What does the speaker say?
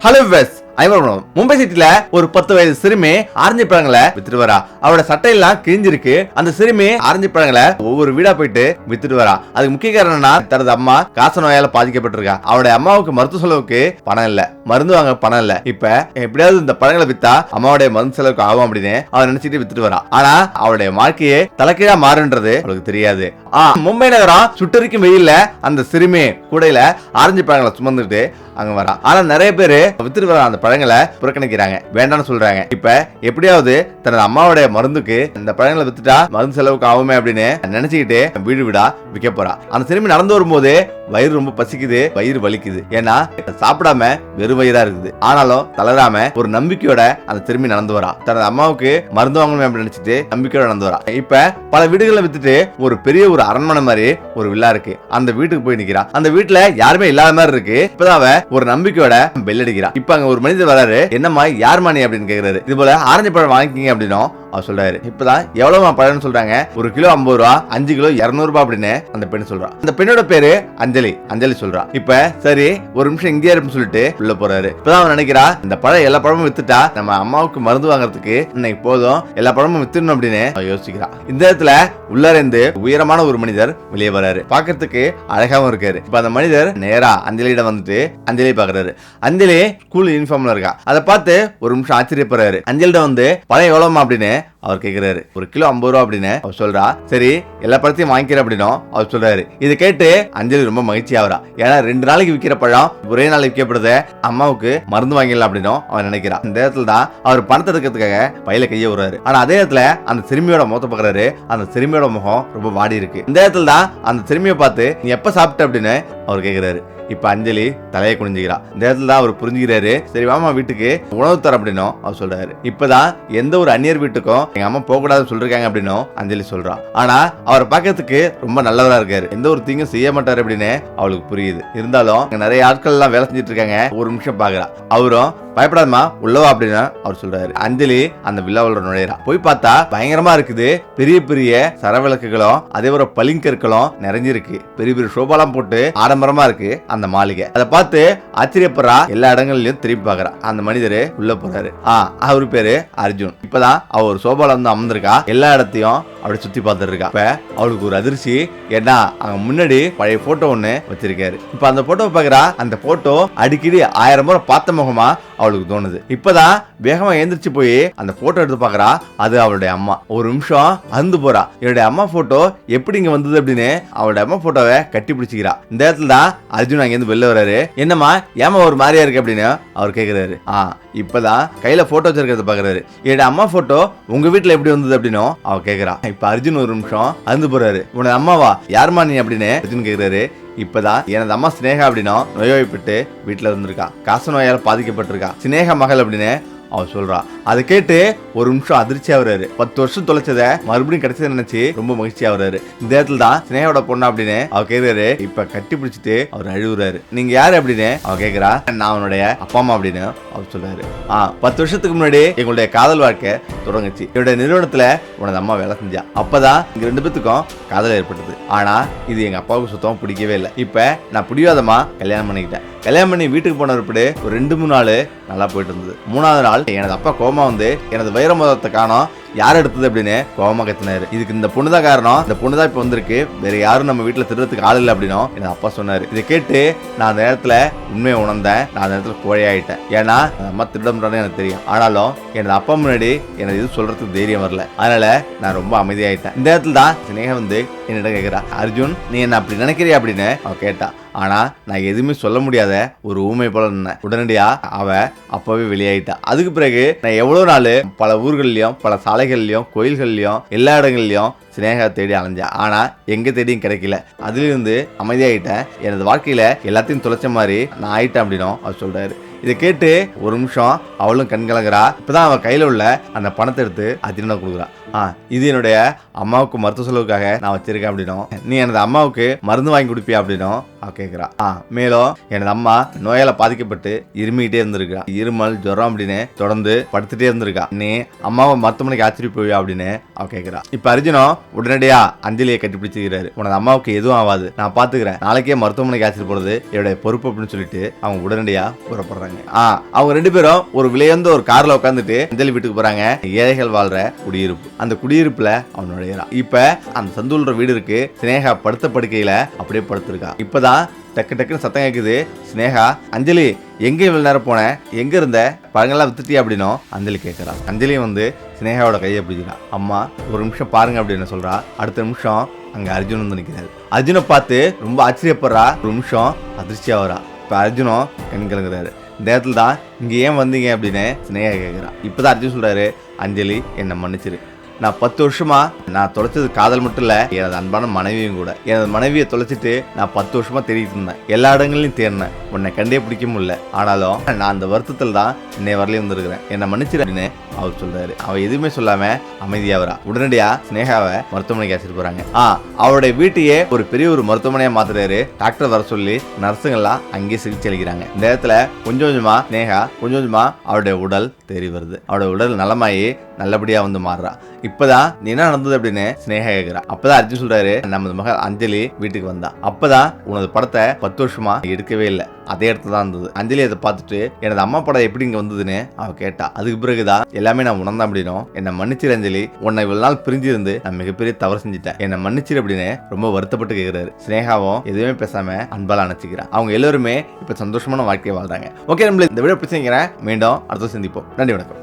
Hello வெஸ் ஐவரும் மும்பை சிட்டில ஒரு பத்து வயது சிறுமி ஆரஞ்சு பழங்களை வித்துட்டு வரா அவரோட சட்டையெல்லாம் கிழிஞ்சிருக்கு. அந்த சிறுமி ஆரஞ்சு பழங்களை ஒவ்வொரு வீடா போயிட்டு வித்துட்டு வரா அதுக்கு முக்கிய காரணம் தனது அம்மா காச நோயால பாதிக்கப்பட்டிருக்கா. அவருடைய அம்மாவுக்கு மருத்துவ செலவுக்கு பணம் இல்ல. மருந்து வாங்க பணம் இல்ல. இப்ப எப்படியாவது இந்த பழங்களை வித்தா அம்மாவுடைய மருந்து செலவுக்கு ஆகும் அப்படின்னு அவர் நினைச்சிட்டு வித்துட்டு வரா ஆனா அவளுடைய வாழ்க்கையே தலைக்கீழா மாறுன்றது அவளுக்கு தெரியாது. மும்பை நகரம் சுட்டரிக்கும் வெயில்ல அந்த சிறுமி கூடையில ஆரஞ்சு பழங்களை சுமந்துட்டு அங்க வரான் ஆனா நிறைய பேர் வித்துட்டு வர அந்த பழங்களை புறக்கணிக்கிறாங்க. வேண்டாம்னு சொல்றாங்க. இப்ப எப்படியாவது தனது அம்மாவுடைய மருந்துக்கு இந்த பழங்களை வித்துட்டா மருந்து செலவுக்கு ஆகுமே அப்படின்னு நினைச்சுக்கிட்டு வீடு வீடா விற்க போறா. அந்த சிறுமி நடந்து வரும்போது வயிறு ரொம்ப பசிக்குது வயிறு வலிக்குது. ஏன்னா சாப்பிடாம வெறும் வயிறா இருக்குது. ஆனாலும் தளராம ஒரு நம்பிக்கையோட அந்த திரும்பி நடந்து வரா. தனது அம்மாவுக்கு மருந்து வாங்கணும் அப்படின்னு நினைச்சிட்டு நம்பிக்கையோட நடந்து வரா. இப்ப பல வீடுகளை வித்துட்டு ஒரு பெரிய ஒரு அரண்மனை மாதிரி ஒரு வில்லா இருக்கு. அந்த வீட்டுக்கு போய் நிக்கிறா. அந்த வீட்டுல யாருமே இல்லாத மாதிரி இருக்கு. இப்பதான் அவ ஒரு நம்பிக்கையோட பெல் அடிக்கிறா. இப்ப அங்க ஒரு மனிதர் வராரு. என்னம்மா யார் மணி அப்படின்னு கேக்குறாரு. இது போல ஆரஞ்சு பழம் வாங்கிக்கிங்க அப்படின்னும் அவர் சொல்றாரு. இப்பதான் எவ்வளவு பழம்னு சொல்றாங்க. ஒரு கிலோ ஐம்பது ரூபா அஞ்சு கிலோ இருநூறு ரூபாய் அப்படின்னு அந்த பெண் சொல்றா. அந்த பெண்ணோட பேரு அஞ்சலி. அஞ்சலி சொல்றா. இப்ப சரி ஒரு நிமிஷம் இங்கே இருப்பு சொல்லிட்டு உள்ள போறாரு. இப்பதான் அவன் நினைக்கிறா இந்த பழம் எல்லா பழமும் வித்துட்டா நம்ம அம்மாவுக்கு மருந்து வாங்குறதுக்கு இன்னைக்கு போதும் எல்லா பழமும் வித்துடணும் அப்படின்னு அவ யோசிக்கிறா. இந்த இடத்துல உள்ளார இருந்து உயரமான ஒரு மனிதர் வெளியே வராரு. பாக்குறதுக்கு அழகாவும் இருக்காரு. இப்ப அந்த மனிதர் நேரா அஞ்சலியிடம் வந்துட்டு அஞ்சலி பாக்குறாரு. அஞ்சலி ஸ்கூல் யூனிஃபார்ம்ல இருக்கா. அதை பார்த்து ஒரு நிமிஷம் ஆச்சரியப்படுறாரு. அஞ்சலிடம் வந்து பழம் எவ்வளவுமா அப்படின்னு அவர் கேக்குறாரு. ஒரு கிலோ ஐம்பது ரூபா அப்படின்னு அவர் சொல்றா. சரி எல்லா பழத்தையும் வாங்கிக்கிறேன் அப்படின்னும் அவர் சொல்றாரு. இதை கேட்டு அஞ்சலி ரொம்ப மகிழ்ச்சி ஆகுறா. ஏன்னா ரெண்டு நாளைக்கு விற்கிற பழம் ஒரே நாள் விற்கப்படுத அம்மாவுக்கு மருந்து வாங்கிடலாம் அப்படின்னும் அவன் நினைக்கிறான் இந்த இடத்துல தான் அவர் பணத்தை எடுக்கிறதுக்காக பையில கையை விடுறாரு ஆனா அதே இடத்துல அந்த சிறுமியோட முகத்தை பாக்குறாரு. அந்த சிறுமியோட முகம் ரொம்ப வாடி இருக்கு. இந்த இடத்துல தான் அந்த சிறுமியை பார்த்து நீ எப்ப சாப்பிட்ட? அப்படின்னு அவர் கேக்குறாரு. இப்ப அஞ்சலி தலையை குனிஞ்சுக்கிறா. இந்த இடத்துல தான் அவர் புரிஞ்சுக்கிறாரு. சரி வாமா வீட்டுக்கு. உணவு தர அப்படின்னும் அவர் சொல்றாரு. இப்பதான் எந்த ஒரு அந்நியர் வீட்டுக்கும் எங்க அம்மா போக கூடாதுன்னு சொல்லிருக்காங்க அப்படின்னும் அஞ்சலி சொல்றா. ஆனா அவர் பார்க்கறதுக்கு ரொம்ப நல்லவரா இருக்காரு. எந்த ஒரு தீங்கும் செய்ய மாட்டாரு அப்படின்னு அவளுக்கு புரியுது. இருந்தாலும் நிறைய ஆட்கள் எல்லாம் வேலை செஞ்சுட்டு இருக்காங்க. ஒரு நிமிஷம் பாக்குறா. அவரும் பயப்படாதமா உள்ளவா அப்படின்னு அவர் சொல்றாரு. அஞ்சலி அந்த வில்லாவில் நுழையிறா. போய் பார்த்தா பயங்கரமா இருக்குது. பெரிய பெரிய சரவிளக்குகளும் அதே ஒரு பளிங்கற்களும் நிறைஞ்சிருக்கு. பெரிய பெரிய ஷோபாலாம் போட்டு ஆடம்பரமா இருக்கு அந்த மாளிகை. அதை பார்த்து ஆச்சரியப்படுறா எல்லா இடங்கள்லயும் திரும்பி பாக்குறா அந்த மனிதர் உள்ள போறாரு. ஆ அவரு பேரு அர்ஜுன். இப்பதான் அவர் ஒரு சோபால வந்து அமர்ந்திருக்கா. எல்லா இடத்தையும் அப்படி சுத்தி பார்த்துட்டு இருக்கா இப்ப அவளுக்கு ஒரு அதிர்ச்சி. ஏன்னா அங்க முன்னாடி பழைய போட்டோ ஒண்ணு வச்சிருக்காரு. இப்ப அந்த போட்டோவை பாக்குறா அந்த போட்டோ அடிக்கடி ஆயிரம் முறை பார்த்த முகமா அவளுக்கு தோணுது. இப்பதான் வேகமா எந்திரிச்சு போய் அந்த போட்டோ எடுத்து பாக்குறா அது அவளுடைய அம்மா. ஒரு நிமிஷம் அந்து போறா. என்னுடைய அம்மா போட்டோ எப்படி இங்க வந்தது அப்படின்னு அவளுடைய அம்மா போட்டோவை கட்டி பிடிச்சிக்கிறா. இந்த இடத்துல தான் அர்ஜுன் அங்கேருந்து வெளில வர்றாரு. என்னம்மா ஏமா ஒரு மாதிரியா இருக்கு அப்படின்னு அவர் கேக்குறாரு. ஆ இப்பதான் கையில போட்டோ வச்சிருக்கிறத பாக்குறாரு என்னோட அம்மா போட்டோ உங்க வீட்டுல எப்படி வந்தது அப்படின்னு அவ கேக்குறா. இப்ப அர்ஜுன் ஒரு நிமிஷம் அந்து போறாரு. உனது அம்மாவா? யாருமா நீ அப்படின்னு அர்ஜுன் கேக்குறாரு. இப்பதான் எனது அம்மா சினேகா அப்படின்னும் நோய்வாய்ப்பட்டு வீட்டுல இருந்திருக்கா. காச நோயால் பாதிக்கப்பட்டிருக்கா. சினேகா மகள் அப்படின்னு அவர் சொல்றா. அதை கேட்டு ஒரு நிமிஷம் அதிர்ச்சி ஆகுறாரு. பத்து வருஷம் தொலைச்சத மறுபடியும் கிடைச்சதை நினைச்சு ரொம்ப மகிழ்ச்சி ஆகுறாரு. இந்த இடத்துல தான் சினேகாவோட பொண்ணு அப்படின்னு அவ கேக்குறாரு. இப்ப கட்டி பிடிச்சிட்டு அவர் அழுகுறாரு. நீங்க யாரு அப்படின்னு அவ கேக்குறா. நான் அவனுடைய அப்பா அம்மா அப்படின்னு அவர் சொல்றாரு. ஆ பத்து வருஷத்துக்கு முன்னாடி எங்களுடைய காதல் வாழ்க்கை தொடங்குச்சு. என்னுடைய நிறுவனத்துல உனது அம்மா வேலை செஞ்சா. அப்பதான் இங்க ரெண்டு பேத்துக்கும் காதல் ஏற்பட்டது. ஆனா இது எங்க அப்பாவுக்கு சுத்தமா பிடிக்கவே இல்லை. இப்ப நான் பிடிவாதமா கல்யாணம் பண்ணிக்கிட்டேன். கல்யாணம் பண்ணி வீட்டுக்கு போன பிறகு ஒரு ரெண்டு மூணு நாள் நல்லா போயிட்டு இருந்தது. மூணாவது நாள் எனது அப்பா கோமா வந்து எனது வைர மதத்தை காணும். யார் எடுத்தது? அப்படின்னு கோபமாக கத்தினாரு. இதுக்கு இந்த பொண்ணு தான் காரணம். இந்த பொண்ணு தான் இப்போ வந்திருக்கு. வேற யாரும் நம்ம வீட்டில் திருடுறதுக்கு ஆள் இல்லை அப்படின்னும் எனது அப்பா சொன்னாரு. இதை கேட்டு நான் அந்த நேரத்தில் உண்மையை உணர்ந்தேன். நான் அந்த நேரத்தில் கோழையாயிட்டேன் ஏன்னா அம்மா திருடம்ன்றது எனக்கு தெரியும். ஆனாலும் எனது அப்பா முன்னாடி எனக்கு இது சொல்றதுக்கு தைரியம் வரல. அதனால நான் ரொம்ப அமைதியாயிட்டேன். இந்த இடத்துல தான் சினேகா வந்து என்னிடம் கேட்கிறா அர்ஜுன் நீ என்ன அப்படி நினைக்கிறியா? அப்படின்னு அவன் கேட்டான் ஆனால் நான் எதுவுமே சொல்ல முடியாத ஒரு ஊமை போல நின்னேன். உடனடியாக அவ அப்போவே வெளியாயிட்டா. அதுக்கு பிறகு நான் எவ்வளோ நாள் பல ஊர்கள்லையும் பல சாலைகள்லையும் கோயில்கள்லையும் எல்லா இடங்கள்லையும் சினேகா தேடி அலைஞ்சேன். ஆனால் எங்கே தேடியும் கிடைக்கல. அதுலேருந்து அமைதியாகிட்டேன் எனது வாழ்க்கையில் எல்லாத்தையும் தொலைச்ச மாதிரி நான் ஆயிட்டேன் அப்படின்னும் அவர் சொல்கிறாரு இதை கேட்டு ஒரு நிமிஷம் அவளும் கண் கலங்குறா. இப்பதான் அவ கையில் உள்ள அந்த பணத்தை எடுத்து அர்ஜுனா கொடுக்குறா. ஆ இது என்னுடைய அம்மாவுக்கு மருத்துவ செலவுக்காக நான் வச்சிருக்கேன் அப்படின்னும். நீ எனது அம்மாவுக்கு மருந்து வாங்கி கொடுப்பியா? அப்படின்னும். அவள் கேட்குறா ஆ மேலும் எனது அம்மா நோயால பாதிக்கப்பட்டு இருமிக்கிட்டே இருந்திருக்கா இருமல் ஜுரம் அப்படின்னு தொடர்ந்து படுத்துட்டே இருந்திருக்கா. நீ அம்மாவை மருத்துவமனைக்கு ஆச்சரிய போவியா அப்படின்னு அவள் கேட்குறா இப்போ அர்ஜுனம் உடனடியா அஞ்சலியை கட்டிப்பிடிச்சுக்கிறாரு உனது அம்மாவுக்கு எதுவும் ஆகாது. நான் பார்த்துக்கிறேன் நாளைக்கே மருத்துவமனைக்கு ஆச்சரிய போகிறது என்னுடைய பொறுப்பு அப்படின்னு சொல்லிட்டு அவங்க உடனடியா புறப்படுறாங்க. ஆ அவங்க ரெண்டு பேரும் ஒரு விலையந்த ஒரு காரில் உட்காந்துட்டு அஞ்சலி வீட்டுக்கு போகிறாங்க ஏழைகள் வாழ்ற குடியிருப்பு. அந்த குடியிருப்புல அவன் நுழையிறான் அந்த சந்துள்ள வீடு இருக்கு. சினேகா படுத்த படுக்கையில அப்படியே படுத்திருக்கா. இப்பதான் டக்கு டக்குன்னு சத்தம் கேட்குது சினேகா அஞ்சலி எங்கே இவ்வளோ நேரம் போன? எங்கே இருந்த? பழங்கள்லாம் வித்துட்டியா அப்படின்னும் அஞ்சலி கேட்குறான் அஞ்சலியும் வந்து சினேகாவோட கையை பிடிக்கிறா அம்மா ஒரு நிமிஷம் பாருங்க அப்படின்னு சொல்றா. அடுத்த நிமிஷம் அங்கே அர்ஜுன் வந்து நிக்கிறாரு. அர்ஜுனை பார்த்து ரொம்ப ஆச்சரியப்படுறா. ஒரு நிமிஷம் அதிர்ச்சியாக வரா. இப்போ அர்ஜுனும் கண் கலங்குறாரு. இந்த நேரத்துல தான் இங்கே ஏன் வந்தீங்க அப்படின்னு சினேகா கேட்குறா இப்பதான் அர்ஜுன் சொல்கிறாரு அஞ்சலி என்னை மன்னிச்சிரு. நான் பத்து வருஷமா நான் தொலைச்சது காதல் மட்டும் இல்ல எனது அன்பான மனைவியும் கூட. எனது மனைவியை தொலைச்சிட்டு நான் பத்து வருஷமா தேடிட்டு இருந்தேன். எல்லா இடங்களையும் தேடினேன். உன்னை கண்டே பிடிக்க முடியல. ஆனாலும் நான் அந்த வருத்தத்தில் தான் இன்னை வரலையும் வந்திருக்கிறேன் என்னை மன்னிச்சிருன்னு அவர் சொல்றாரு. அவ எதுவுமே சொல்லாம அமைதியா வரா. உடனடியா ஸ்னேகாவை மருத்துவமனைக்கு அழைச்சிட்டு போறாங்க. ஆ அவருடைய வீட்டையே ஒரு பெரிய ஒரு மருத்துவமனையா மாத்துறாரு. டாக்டர் வர சொல்லி நர்ஸுங்கெல்லாம் அங்கேயே சிகிச்சை அளிக்கிறாங்க. இந்த நேரத்துல கொஞ்சம் கொஞ்சமா ஸ்னேகா கொஞ்சம் கொஞ்சமா அவருடைய உடல் தேறி வருது. அவருடைய உடல் நலமாயி நல்லபடியா வந்து மாறுறா. இப்பதான் நீ என்ன நடந்தது அப்படின்னு ஸ்னேகா கேக்குறா. அப்பதான் அர்ஜுன் சொல்றாரு நமது மகள் அஞ்சலி வீட்டுக்கு வந்தா. அப்பதான் உனது படத்தை பத்து வருஷமா எடுக்கவே இல்லை. அதே இடத்துல தான் இருந்தது. அஞ்சலி அதை பார்த்துட்டு எனது அம்மா படம் எப்படி இங்க வந்ததுன்னு? அவ கேட்டா. அதுக்கு பிறகுதான் எல்லாமே நான் உணர்ந்தேன் அப்படின்னும் என்னை மன்னிச்சிரு அஞ்சலி. உன்னை இவ்வளவு நாள் பிரிஞ்சிருந்து நான் மிகப்பெரிய தவறு செஞ்சுட்டேன். என்னை மன்னிச்சிரு அப்படின்னு ரொம்ப வருத்தப்பட்டு கேக்குறாரு. ஸ்னேகாவும் எதுவுமே பேசாம அன்பால் அணைச்சிக்கிறான் அவங்க எல்லாருமே இப்ப சந்தோஷமான வாழ்க்கையை வாழ்றாங்க. ஓகே நம்மள இந்த வீடியோ பிடிச்சிங்கிறேன் மீண்டும் அடுத்த சந்திப்போம். நன்றி வணக்கம்.